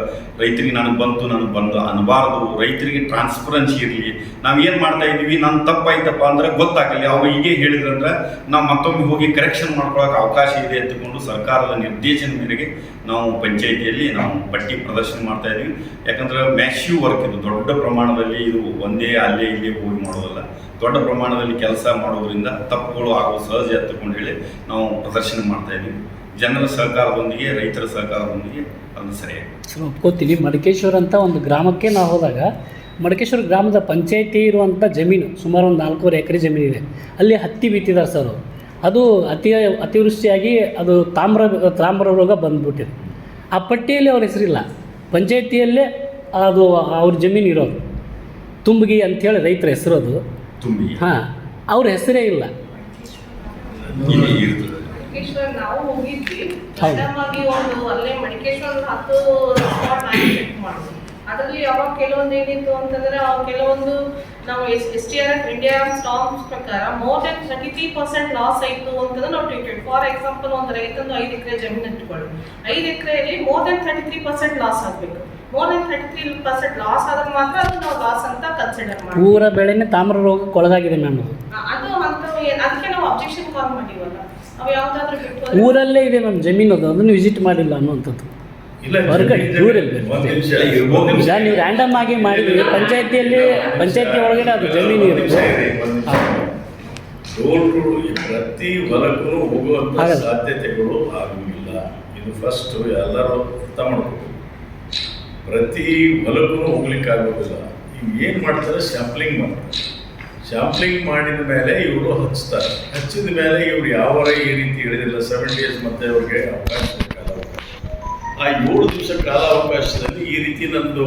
ರೈತರಿಗೆ ನನಗೆ ಬಂತು, ನನಗೆ ಬಂದು ಅನ್ನಬಾರ್ದು ರೈತರಿಗೆ ಟ್ರಾನ್ಸ್ಪರೆನ್ಸಿ ಇರಲಿ. ನಾವು ಏನು ಮಾಡ್ತಾ ಇದ್ವಿ ನನ್ನ ತಪ್ಪಾಯ್ತಪ್ಪ ಅಂದ್ರೆ ಗೊತ್ತಾಗಲಿ. ಅವ್ರು ಹೀಗೆ ಹೇಳಿದ್ರಂದ್ರೆ ನಾವು ಮತ್ತೊಮ್ಮೆ ಹೋಗಿ ಕರೆಕ್ಷನ್ ಮಾಡ್ಕೊಳಕ್ಕೆ ಅವಕಾಶ ಇದೆ ಅಂತಕೊಂಡು ಸರ್ಕಾರದ ನಿರ್ದೇಶನ ಮೇರೆಗೆ ನಾವು ಪಂಚಾಯಿತಿಯಲ್ಲಿ ನಾವು ಪಟ್ಟಿ ಪ್ರದರ್ಶನ ಮಾಡ್ತಾ ಇದ್ದೀವಿ ಯಾಕಂದ್ರೆ ಮ್ಯಾಶ್ಯೂ ವರ್ಕ್ ಇದು. ದೊಡ್ಡ ಪ್ರಮಾಣದಲ್ಲಿ ಇದು ಒಂದೇ ಅಲ್ಲೇ ಇಲ್ಲಿ ಹೋಗಿ ಮಾಡೋದಲ್ಲ. ದೊಡ್ಡ ಪ್ರಮಾಣದಲ್ಲಿ ಕೆಲಸ ಮಾಡೋದ್ರಿಂದ ತಪ್ಪುಗಳು ಆಗೋ ಸಹಜ ಅಂತಕೊಂಡು ಹೇಳಿ ನಾವು ಪ್ರದರ್ಶನ ಮಾಡ್ತಾ ಇದೀವಿ. ಜನರ ಸಹಕಾರದೊಂದಿಗೆ ರೈತರ ಸಹಕಾರದೊಂದಿಗೆ ಅದು ಸರಿಯಾಗಿ ಸರ್ ಒಪ್ಕೋತೀವಿ. ಮಡಕೇಶ್ವರ ಅಂತ ಒಂದು ಗ್ರಾಮಕ್ಕೆ ನಾವು ಹೋದಾಗ ಮಡಕೇಶ್ವರ ಗ್ರಾಮದ ಪಂಚಾಯತಿ ಇರುವಂಥ ಜಮೀನು ಸುಮಾರು ಒಂದು ನಾಲ್ಕೂವರೆ ಎಕರೆ ಜಮೀನಿದೆ ಅಲ್ಲಿ ಹತ್ತಿ ಬಿತ್ತಿದ್ದಾರೆ ಸರ್. ಅದು ಅತಿ ಅತಿವೃಷ್ಟಿಯಾಗಿ ಅದು ತಾಮ್ರ ತಾಮ್ರ ರೋಗ ಬಂದ್ಬಿಟ್ಟಿದೆ. ಆ ಪಟ್ಟಿಯಲ್ಲಿ ಅವ್ರ ಹೆಸರಿಲ್ಲ. ಪಂಚಾಯತಿಯಲ್ಲೇ ಅದು ಅವ್ರ ಜಮೀನು ಇರೋದು. ತುಂಬಗಿ ಅಂಥೇಳಿ ರೈತರ ಹೆಸರು ಅದು. ತುಂಬಿ ಹಾಂ ಅವ್ರ ಹೆಸರೇ ಇಲ್ಲ. ಮಡಿಕೇಶ್ವರ್ ನಾವು ಹೋಗಿದ್ವಿ. ಹೌದು. ಒಂದು ಅಲ್ಲೇ ಮಡಿಕೇಶ್ವರ ಹತ್ತು ಸ್ಪಾಟ್ ಚೆಕ್ ಮಾಡಿದ್ವಿ. ಅದರಲ್ಲಿ ಯಾವಾಗ ಕೆಲವೊಂದು ಏನಿತ್ತು ಅಂತಂದ್ರೆ ಅವು ಕೆಲವೊಂದು ನಾವು S S T R F India stocks ಪ್ರಕಾರ more than thirty three percent loss ಆಯಿತು ಅಂತಂದ್ರೆ ನಾವು ಟ್ರೀಟೆಡ್ ಫಾರ್ ಎಕ್ಸಾಂಪಲ್ ಒಂದು ರೈತಂದು ಐದು ಎಕರೆ ಜಮೀನು ಇಟ್ಕೊಳ್ಳಿ ಐದು ಎಕರೆಯಲ್ಲಿ more than thirty three percent loss ಆಗಬೇಕು. More than thirty three percent loss ಆದ್ರೆ ಮಾತ್ರ ಅದು ನಾವು ಲಾಸ್ ಅಂತ ಕನ್ಸಿಡರ್ ಮಾಡಿ ಪೂರ ಬೆಳೆನೇ ತಾಮ್ರ ರೋಗಕ್ಕೆ ಒಳಗಾಗಿದೆ ಮ್ಯಾಮ್ ಅದು ಅಂತ ಅದಕ್ಕೆ ನಾವು ಅಬ್ಜೆಕ್ಷನ್ ಕಾಲ್ ಮಾಡಿವಲ್ಲ. ಊರಲ್ಲೇ ಇದೆ ನಮ್ಮ ಜಮೀನು ಅದು. ಅದನ್ನು ವಿಸಿಟ್ ಮಾಡಿಲ್ಲ ಅನ್ನುವಂಥದ್ದು. ಇಲ್ಲ ಹೊರಗಡೆ, ಊರಲ್ಲಿ. ನೀವು ರ್ಯಾಂಡಮ್ ಆಗಿ ಮಾಡಿದ್ವಿ ಪಂಚಾಯತಿಯಲ್ಲಿ ಪಂಚಾಯತಿ ಒಳಗಡೆ ಅದು ಜಮೀನು ಇರುತ್ತೆ. ಪ್ರತಿ ಹೊಲಕ್ಕೂ ಹೋಗುವಂತ. ಸಾಧ್ಯತೆಗಳು ಆಗುವುದಿಲ್ಲ. ಇದು ಫಸ್ಟ್ ಎಲ್ಲರೂ ಅರ್ಥ ಮಾಡಬೇಕು ಪ್ರತಿ ಹೊಲಕ್ಕೂ ಹೋಗ್ಲಿಕ್ಕೆ ಆಗೋದಿಲ್ಲ ಈಗ ಏನು ಮಾಡ್ತಾರೆ? ಸ್ಯಾಂಪ್ಲಿಂಗ್ ಮಾಡ್ತಾರೆ. ಸ್ಯಾಂಪ್ಲಿಂಗ್ ಮಾಡಿದ ಮೇಲೆ ಇವರು ಹಚ್ತಾರೆ. ಹಚ್ಚಿದ ಮೇಲೆ ಇವರು ಯಾವ ಈ ರೀತಿ ಹೇಳಿದಿಲ್ಲ ಸೆವೆನ್ ಡೇಸ್ ಮತ್ತೆ ಅವ್ರಿಗೆ ಅವಕಾಶ ಆ ಏಳು ದಿವಸ ಕಾಲಾವಕಾಶದಲ್ಲಿ ಈ ರೀತಿ ನಂದು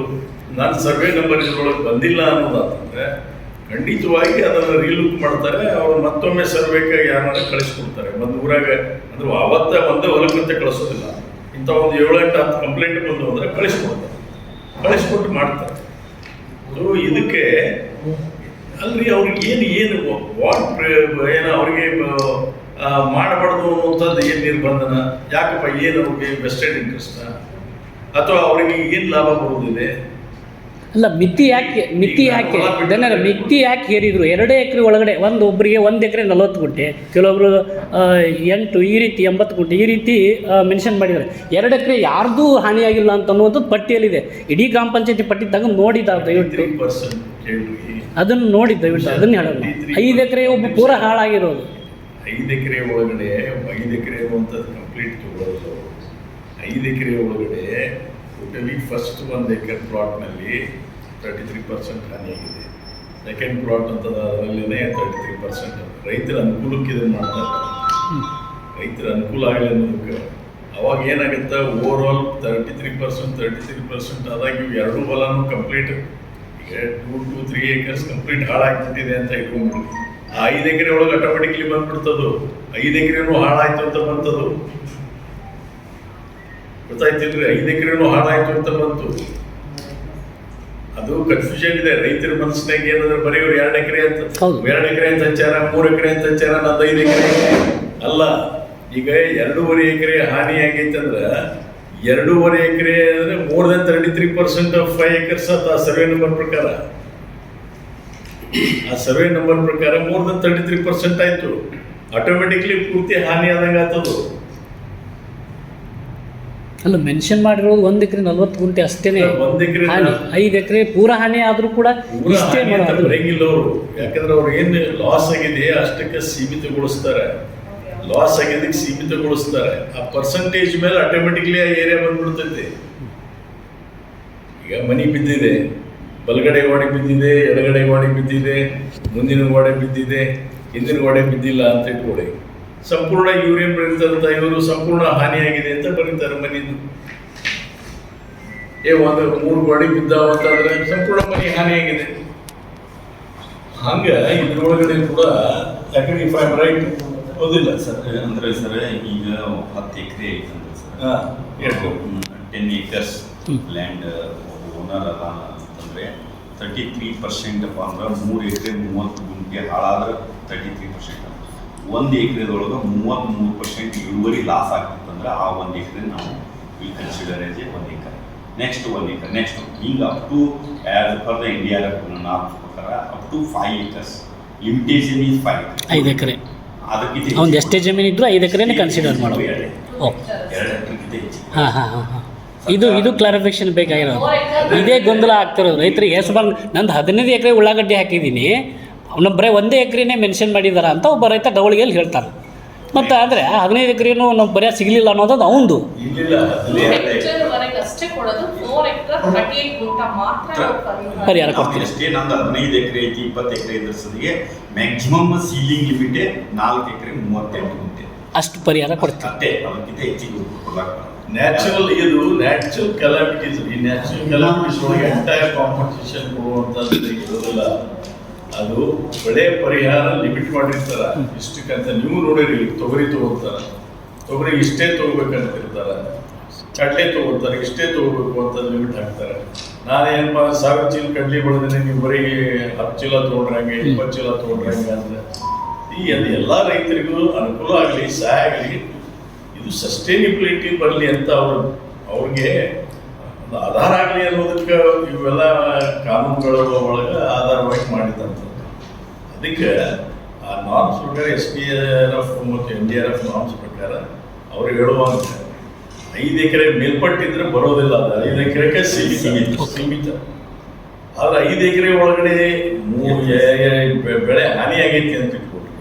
ನನ್ನ ಸರ್ವೆ ನಂಬರ್ ಇದ್ರೊಳಗೆ ಬಂದಿಲ್ಲ ಅನ್ನೋದಾದ್ರೆ, ಖಂಡಿತವಾಗಿ ಅದನ್ನು ರೀಲುಕ್ ಮಾಡ್ತಾರೆ. ಅವರು ಮತ್ತೊಮ್ಮೆ ಸರ್ವೆಗೆ ಯಾರನ್ನ ಕಳಿಸ್ಕೊಡ್ತಾರೆ. ಒಂದು ಊರಾಗ, ಅಂದ್ರೆ ಅವತ್ತ ಒಂದೇ ಹೊಲಕ್ಕಂತೆ ಕಳಿಸೋದಿಲ್ಲ. ಇಂಥ ಒಂದು ಏಳೆಂಟು, ಹತ್ತು ಕಂಪ್ಲೇಂಟ್ ಬಂದು ಅಂದರೆ ಕಳಿಸ್ಕೊಡ್ತಾರೆ. ಕಳಿಸ್ಕೊಟ್ಟು ಮಾಡ್ತಾರೆ. ಸೊ ಇದಕ್ಕೆ ಅಲ್ರಿ ಅವ್ರಿಗೆ ಏನು ಏನು ವಾಟ್ ಏನು ಅವ್ರಿಗೆ ಮಾಡಬಾರ್ದು ಅನ್ನುವಂಥದ್ದು ಏನು ನಿರ್ಬಂಧನ? ಯಾಕಪ್ಪ ಏನು ಅವ್ರಿಗೆ ವೆಸ್ಟೆಡ್ ಇಂಟ್ರೆಸ್ಟ್ ಅಥವಾ ಅವರಿಗೆ ಏನು ಲಾಭ ಬರುವುದಿದೆ? ಅಲ್ಲ ಮಿತಿ ಯಾಕೆ ಮಿತಿ ಯಾಕೆ? ಜನರ ಮಿತಿ ಯಾಕೆ ಏರಿದ್ರು? ಎರಡೇ ಎಕರೆ ಒಳಗಡೆ ಒಂದು ಒಬ್ಬರಿಗೆ ಒಂದು ಎಕರೆ ನಲವತ್ತು ಗುಂಟೆ ಕೆಲವೊಬ್ರು ಎಂಟು ಈ ರೀತಿ ಎಂಬತ್ತು ಗುಂಟೆ ಈ ರೀತಿ ಮೆನ್ಷನ್ ಮಾಡಿದ್ದಾರೆ. ಎರಡು ಎಕರೆ ಯಾರ್ದೂ ಹಾನಿಯಾಗಿಲ್ಲ ಅಂತ ಅನ್ನುವಂಥದ್ದು ಪಟ್ಟಿಯಲ್ಲಿದೆ. ಇಡೀ ಗ್ರಾಮ ಪಂಚಾಯತಿ ಪಟ್ಟಿ ತಗೊಂಡು ನೋಡಿದ ದಯವಿಟ್ಟು ಅದನ್ನು ನೋಡಿ ದಯವಿಟ್ಟು ಅದನ್ನು ಹೇಳೋಣ ಐದು ಎಕರೆ ಒಬ್ಬ ಪೂರ ಹಾಳಾಗಿರೋದು. ಐದು ಎಕರೆ ಒಳಗಡೆ ಐದು ಎಕರೆ ಅನ್ನುವಂಥದ್ದು ಕಂಪ್ಲೀಟ್ ತಗೊಳ್ಳೋದು ಐದು ಎಕರೆ ಒಳಗಡೆ ಟೋಟಲಿ ಫಸ್ಟ್ ಒಂದು ಎಕರೆ ಪ್ಲಾಟ್ನಲ್ಲಿ ತರ್ಟಿ ತ್ರೀ ಪರ್ಸೆಂಟ್ ಹಾನಿಯಾಗಿದೆ ಸೆಕೆಂಡ್ ಪ್ಲಾಟ್ ಅಂತದ ಅದರಲ್ಲೇ ತರ್ಟಿ ತ್ರೀ ಪರ್ಸೆಂಟ್ ರೈತರ ಅನುಕೂಲಕ್ಕೆ ಇದನ್ನು ಮಾಡ್ತಾ ಇದ್ದಾರೆ. ರೈತರ ಅನುಕೂಲ ಆಗಲಿ ಅನ್ನೋದಕ್ಕೆ. ಅವಾಗ ಏನಾಗುತ್ತೆ? Overall thirty three percent thirty three percent ಆದಾಗ ಇವು ಎರಡೂ ಹೊಲನೂ complete two to three acres complete ಹಾಳಾಗ್ಬಿಟ್ಟಿದೆ ಅಂತ ಇಟ್ಕೊಂಡ್ಬಿಡಿ ಆ ಐದು ಎಕರೆ ಒಳಗೆ ಆಟೋಮೆಟಿಕ್ಲಿ ಬಂದ್ಬಿಡ್ತದ್ದು ಐದು ಎಕರೆನೂ ಹಾಳಾಯ್ತು ಅಂತ ಬಂತದು. ಗೊತ್ತಾಯ್ತಿಲ್ರಿ? ಐದು ಎಕರೆನೂ ಹಾಳಾಯ್ತು ಅಂತ ಬಂತು. ಅದು ಕನ್ಫ್ಯೂಷನ್ ಇದೆ. ರೈತರ ಮನಸ್ಸಿನಾಗ ಏನಂದ್ರೆ ಬರೀ ಇವ್ರು ಎರಡು ಎಕರೆ ಅಂತ. ಎರಡು ಎಕರೆ ಅಂತ ಹಚ್ಚಾರ ಮೂರು ಎಕರೆ ಅಂತ ಹಚ್ಚಾರ ನಂದು ಐದು ಎಕರೆ. ಅಲ್ಲ ಈಗ ಎರಡೂವರೆ ಎಕರೆ ಹಾನಿ ಆಗೈತಂದ್ರ ಅಂದ್ರೆ ಎರಡೂವರೆ ಎಕರೆ ಅಂದ್ರೆ more than thirty three percent of five acres ಅಂತ ಆ ಸರ್ವೆ ನಂಬರ್ ಪ್ರಕಾರ. ಆ ಸರ್ವೆ ನಂಬರ್ ಪ್ರಕಾರ more than thirty three percent ಆಯ್ತು. ಆಟೋಮೆಟಿಕ್ಲಿ ಪೂರ್ತಿ ಹಾನಿ ಆದಂಗೆ ಆಗ್ತದು ಅಲ್ಲ ಮೆನ್ಷನ್ ಮಾಡಿರೋದು ಒಂದ್ ಎಕರೆ ನಲ್ವತ್ತು ಗುಂಟೆ ಅಷ್ಟೇನೆ. ಒಂದ್ ಎಕರೆ ಹಾನಿ ಐದು ಎಕರೆ ಪೂರ ಹಾನಿ ಆದ್ರೂ ಕೂಡ ಇಷ್ಟೇ ಬರಂಗಿಲ್ಲ ಅವರು. ಯಾಕಂದ್ರೆ ಅವ್ರು ಏನು ಲಾಸ್ ಆಗಿದೆ ಅಷ್ಟಕ್ಕೆ ಸೀಮಿತಗೊಳಿಸ್ತಾರೆ. ಲಾಸ್ ಆಗಿದ್ದಕ್ಕೆ ಸೀಮಿತಗೊಳಿಸ್ತಾರೆ. ಆ ಪರ್ಸೆಂಟೇಜ್ ಮೇಲೆ ಆಟೋಮೆಟಿಕ್ಲಿ ಆ ಏರಿಯಾ ಬಂದ್ಬಿಡ್ತೈತಿ. ಈಗ ಮನಿ ಬಿದ್ದಿದೆ, ಬಲಗಡೆ ಗೋಡೆ ಬಿದ್ದಿದೆ, ಎಡಗಡೆ ಗೋಡೆ ಬಿದ್ದಿದೆ, ಮುಂದಿನ ಗೋಡೆ ಬಿದ್ದಿದೆ, ಹಿಂದಿನ ಗೋಡೆ ಬಿದ್ದಿಲ್ಲ ಅಂತ ಇಟ್ಕೊಳ್ಳಿ. ಸಂಪೂರ್ಣ ಯೂರಿಯನ್ ಬರೀತಾರಂತ ಇವರು ಸಂಪೂರ್ಣ ಹಾನಿಯಾಗಿದೆ ಅಂತ ಬರೀತಾರೆ ಮನಿದು. ಏ, ಒಂದು ಮೂರು ಗೋಡೆ ಬಿದ್ದಾವ ಅಂತಂದ್ರೆ ಸಂಪೂರ್ಣ ಮನೆ ಹಾನಿಯಾಗಿದೆ. ಹಂಗ ಇದ್ರೊಳಗಡೆ ಕೂಡ ಯಾಕಂದ್ರೆ ಇಫ್ ರೈಟ್ ಹೌದಿಲ್ಲ ಸರ್. ಅಂದ್ರೆ ಸರ್ ಈಗ ಹತ್ತು ಎಕರೆ ಐತಂದ್ರೆ sir. Ten acres land owner ಅದ ಅಂತಂದ್ರೆ ತರ್ಟಿ ತ್ರೀ ಪರ್ಸೆಂಟ್ ಅಪ್ಪ ಅಂದ್ರೆ ಮೂರು ಎಕರೆ ಮೂವತ್ತು ಗುಂಟೆ ಹಾಳಾದ್ರೆ ತರ್ಟಿ ತ್ರೀ ಪರ್ಸೆಂಟ್ ಒಂದು ಎಕರೆದೊಳಗೆ ಮೂವತ್ತ್ಮೂರು ಪರ್ಸೆಂಟ್ ಇಳುವರಿ ಲಾಸ್ ಆಗ್ತಿತ್ತಂದ್ರೆ ಆ ಒಂದು ಎಕರೆ ನಾವು ವಿಲ್ ಕನ್ಸಿಡರ್ ಎಸ್ ಎ ಒಂದು ಎಕರೆ ನೆಕ್ಸ್ಟ್ ಒಂದು ಎಕರೆ ನೆಕ್ಸ್ಟ್ ಈಗ up to as per the India norms ಪ್ರಕಾರ up to five acres limitation is five ಐದು ಎಕರೆ. ಅವ್ನು ಎಷ್ಟೇ ಜಮೀನು ಇದ್ರೂ ಐದು ಎಕರೆನೇ ಕನ್ಸಿಡರ್ ಮಾಡೋದು. ಹಾಂ ಹಾಂ ಹಾಂ ಹಾಂ. ಇದು ಇದು ಕ್ಲಾರಿಫಿಕೇಶನ್ ಬೇಕಾಗಿರೋದು. ಇದೇ ಗೊಂದಲ ಆಗ್ತಿರೋದು. ರೈತರಿಗೆ ಎಸ್ ಬಂದು ನಂದು ಹದಿನೈದು ಎಕರೆ ಉಳ್ಳಾಗಡ್ಡೆ ಹಾಕಿದ್ದೀನಿ. ಅವನ ಬರೀ ಒಂದೇ ಎಕರೆನೇ ಮೆನ್ಷನ್ ಮಾಡಿದಾರ ಅಂತ ಒಬ್ಬ ರೈತ ಡವಳಿಗೆಯಲ್ಲಿ ಹೇಳ್ತಾರೆ ಮತ್ತು ಆದರೆ ಹದಿನೈದು ಎಕರೆನೂ ನಮ್ಗೆ ಬರೆಯ ಸಿಗಲಿಲ್ಲ ಅನ್ನೋದು ಅವಂದು. ಅಷ್ಟೇ ಕೊಡೋದು. ಫೋರ್ ಎಕರೆ ಥರ್ಟಿ ಏಟ್ ಗುಂಟ ಮಾತ್ರ ಪರಿಹಾರ ಕೊಡ್ತೀವಿ. ಅಷ್ಟೇ ನಂದು ಹದಿನೈದು ಎಕರೆ ಐತಿ ಇಪ್ಪತ್ತು ಎಕರೆ ಇದ್ರ ಸದಿಗೆ ಮ್ಯಾಕ್ಸಿಮಮ್ ಸೀಲಿಂಗ್ ಲಿಮಿಟೇ ನಾಲ್ಕು ಎಕರೆ ಮೂವತ್ತೆಂಟು ಗುಂಟೆ. ಅಷ್ಟು ಪರಿಹಾರ ಕೊಡ್ತೀವಿ. ಅಷ್ಟೇ ಅದಕ್ಕಿಂತ ಹೆಚ್ಚಿಗೆ ನ್ಯಾಚುರಲ್ ಇದು ನ್ಯಾಚುರಲ್ ಕಲಾಮಿಟೀಸ್ ಈ ನ್ಯಾಚುರಲ್ ಕಲಾಮಿಟೀಸ್ ಒಳಗೆ ಎಂಟೈರ್ ಕಾಂಪನ್ಸೇಷನ್ ಕೊಡುವಂಥದ್ದು ಇರೋದಿಲ್ಲ. ಅದು ಬೆಳೆ ಪರಿಹಾರ ಲಿಮಿಟ್ ಮಾಡಿರ್ತಾರ. ಇಷ್ಟಕ್ಕಂತ ನೀವು ನೋಡಿರಿ ತೊಗರಿ ತಗೋತಾರ. ತೊಗರಿ ಇಷ್ಟೇ ತಗೋಬೇಕಂತ ಇರ್ತಾರ ಕಡಲೆ ತೊಗೊಳ್ತಾರೆ, ಇಷ್ಟೇ ತಗೋಬೇಕು ಅಂತ ಲಿಮಿಟ್ ಹಾಕ್ತಾರೆ. ನಾನು ಏನಪ್ಪ ಸಾವಿರ ಚೀಲ ಕಡ್ಲಿ ಬೆಳೆದ್ರೆ ನೀವು ಬರೀ ಹತ್ತು ಚೀಲ ತೊಗೊಂಡ್ರಂಗೆ ಇಪ್ಪತ್ತು ಚೀಲ ತೊಗೊಂಡ್ರಂಗೆ ಅಂದ್ರೆ, ಈ ಅದು ಎಲ್ಲ ರೈತರಿಗೂ ಅನುಕೂಲ ಆಗಲಿ, ಸಹಾಯ ಆಗಲಿ, ಇದು ಸಸ್ಟೈನಿಬಿಲಿಟಿ ಬರಲಿ ಅಂತ ಅವರು, ಅವ್ರಿಗೆ ಒಂದು ಆಧಾರ ಆಗಲಿ ಅನ್ನೋದಕ್ಕೆ ಇವೆಲ್ಲ ಕಾನೂನುಗಳ ಒಳಗೆ ಆಧಾರವಾಗಿ ಮಾಡಿದಂಥದ್ದು. ಅದಕ್ಕೆ ಆ ನಾಮ್ಸ್ ಪ್ರಕಾರ ಎಸ್ ಡಿ ಆರ್ ಎಫ್ ಮತ್ತು N D R F norms ಪ್ರಕಾರ ಅವ್ರು ಹೇಳುವಂತೆ ಐದು ಎಕರೆ ಮೇಲ್ಪಟ್ಟಿದ್ರೆ ಬರೋದಿಲ್ಲ. ಅದು ಐದು ಎಕರೆಗೆ ಸೀಮಿತ. ಸೀಮಿತ. ಆದ್ರೆ ಐದು ಎಕರೆ ಒಳಗಡೆ ಬೆಳೆ ಹಾನಿ ಆಗೈತಿ ಅಂತ ಇಟ್ಕೊಟ್ರಿ.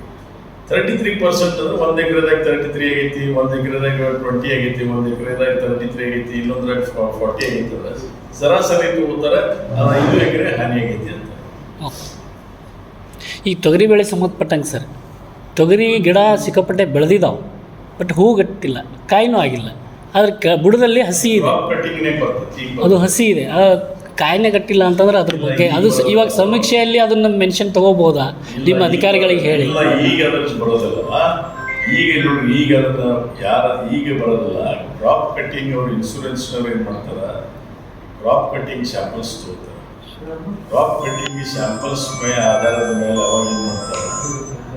ತರ್ಟಿ ತ್ರೀ ಪರ್ಸೆಂಟ್ ಅಂದ್ರೆ ಒಂದು ಎಕರೆದಾಗ ತರ್ಟಿ ತ್ರೀ ಆಗೈತಿ ಒಂದು ಎಕರೆದಾಗ ಟ್ವೆಂಟಿ ಆಗೈತಿ ಒಂದು ಎಕರೆದಾಗ ತರ್ಟಿ ತ್ರೀ ಆಗೈತಿ ಇನ್ನೊಂದ್ರಾಗ ಫಾರ್ಟಿ ಆಗೈತಿ ಅಂದ್ರೆ ಸರಾಸರಿ ತಗೋತಾರೆ ಅದು ಐದು ಎಕರೆ ಹಾನಿ ಆಗೈತಿ ಅಂತ. ಈ ತೊಗರಿ ಬೆಳೆ ಸಂಬಂಧಪಟ್ಟಂಗೆ ಸರ್ ತೊಗರಿ ಗಿಡ ಸಿಕ್ಕಾಪಟ್ಟೆ ಬೆಳೆದಿದ್ದಾವೆ ಬಟ್ ಹೂ ಗಟ್ಟಿಲ್ಲ ಕಾಯಿನೂ ಆಗಿಲ್ಲ. ಆದ್ರೆ ಕ ಬುಡದಲ್ಲಿ ಹಸಿ ಇದೆ. ಅದು ಹಸಿ ಇದೆ. ಆ ಕಟ್ಟಿಲ್ಲ ಅಂತಂದ್ರೆ ಅದ್ರ ಬಗ್ಗೆ ಅದು ಇವಾಗ ಸಮೀಕ್ಷೆಯಲ್ಲಿ ಅದನ್ನು ಮೆನ್ಷನ್ ತಗೋಬೋದಾ? ನಿಮ್ಮ ಅಧಿಕಾರಿಗಳಿಗೆ ಹೇಳಿ. ಈಗ ಬರೋದಿಲ್ಲ ಈಗ ನೋಡಿ ಈಗ ಯಾರ ಈಗ ಬರೋದಿಲ್ಲ. ಕ್ರಾಪ್ ಕಟ್ಟಿಂಗ್ ಅವರು ಇನ್ಶೂರೆನ್ಸ್ನವ್ರು ಏನು ಮಾಡ್ತಾರ? ಕ್ರಾಪ್ ಕಟ್ಟಿಂಗ್ ಸ್ಯಾಂಪಲ್ಸ್ ತಗೋತಾರೆ. ಕ್ರಾಪ್ ಕಟ್ಟಿಂಗ್ ಸ್ಯಾಂಪಲ್ಸ್ ಮೇಲೆ ಆಧಾರದ ಮೇಲೆ ಅವಾಗ ಏನು ಮಾಡ್ತಾರೆ?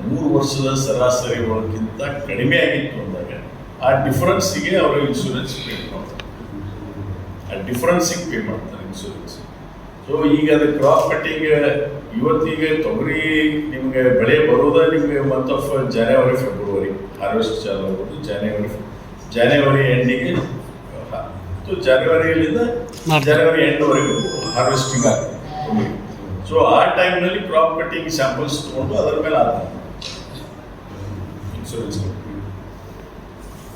ಮೂರು ವರ್ಷದ ಸರಾಸರಿ ಒಳಗಿಂತ ಕಡಿಮೆ ಆಗಿತ್ತು ಆ ಡಿಫರೆನ್ಸಿಗೆ ಅವರು ಇನ್ಶೂರೆನ್ಸ್ ಪೇ ಮಾಡ್ತಾರೆ. ಆ ಡಿಫರೆನ್ಸಿಗೆ ಪೇ ಮಾಡ್ತಾರೆ ಇನ್ಶೂರೆನ್ಸ್ ಸೊ ಈಗ ಅದು ಕ್ರಾಪ್ ಕಟ್ಟಿಂಗ್ ಇವತ್ತಿಗೆ ತೊಗರಿ ನಿಮಗೆ ಬೆಳೆ ಬರೋದ ನಿಮಗೆ month of January February harvest ಚಾಲು ಆಗ್ಬೋದು. ಜನವರಿ ಜನವರಿ ಎಂಡಿಗೆ ಸೊ ಜನವರಿಯಲ್ಲಿಂದ. ಜನವರಿ ಎಂಡ್ವರೆಗೂ ಹಾರ್ವೆಸ್ಟಿಂಗ್ ಆಗ್ತದೆ ಸೊ ಆ ಟೈಮ್ನಲ್ಲಿ ಕ್ರಾಪ್ ಕಟ್ಟಿಂಗ್ ಸ್ಯಾಂಪಲ್ಸ್ ತೊಗೊಂಡು ಅದರ ಮೇಲೆ ಆದ ಇನ್ಶೂರೆನ್ಸ್ ಯೂಶಲಿ ಡಿಸೆಂಬರ್ ಪ್ರಾರಂಭ ಆಗುತ್ತೆ. ಈ ಸಲ ಮಾಡಿ